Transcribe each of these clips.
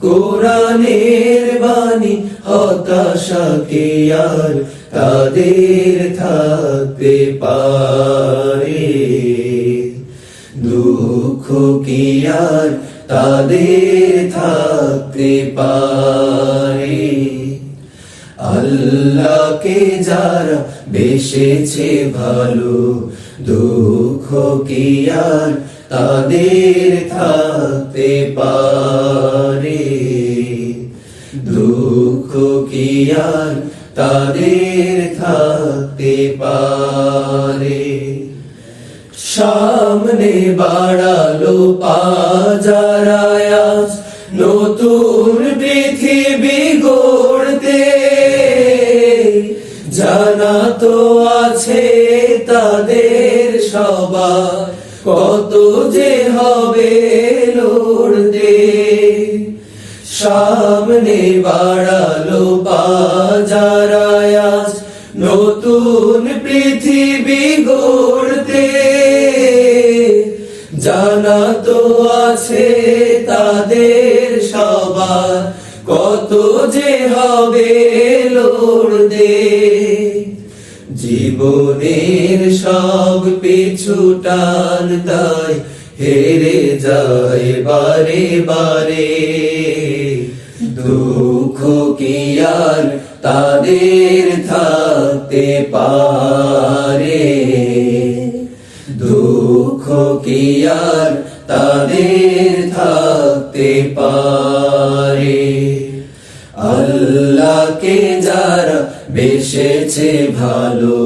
কোরআনের বাণী হতাশাকে আর তাদের থাকতে পারে। দুঃখ কি আর তাদের থাকতে পারে? আল্লাহকে যারা বেসেছে ভালো, দুঃখ কি আর তাদের থাকতে পারে। দুঃখ কি আর তাদের থাকতে পারে? সামনে বাড়ালো পাজারায়াস নতুন পৃথিবী গড়তে। জানা তো আছে তাদের সবার কত যে হবে লড়তে, সামনে বাড়ালো বাজারায়াস নতুন পৃথিবী গড়তে। জানা তো আছে তাদের সবার কত যে হবে লড়তে। জীবনের সব পিছু টান তাই হেরে যায় বারে বারে। দুঃখ কি আর তাদের থাকতে পারে? দুঃখ কি আর তাদের থাকতে পারে? আল্লাহকে যারা বেসেছে ভালো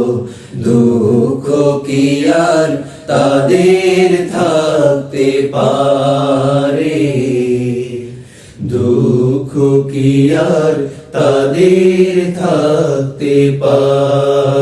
দুঃখ কি আর তাদের থাকতে পারে? দুঃখ কি আর তাদের থাকতে পারে?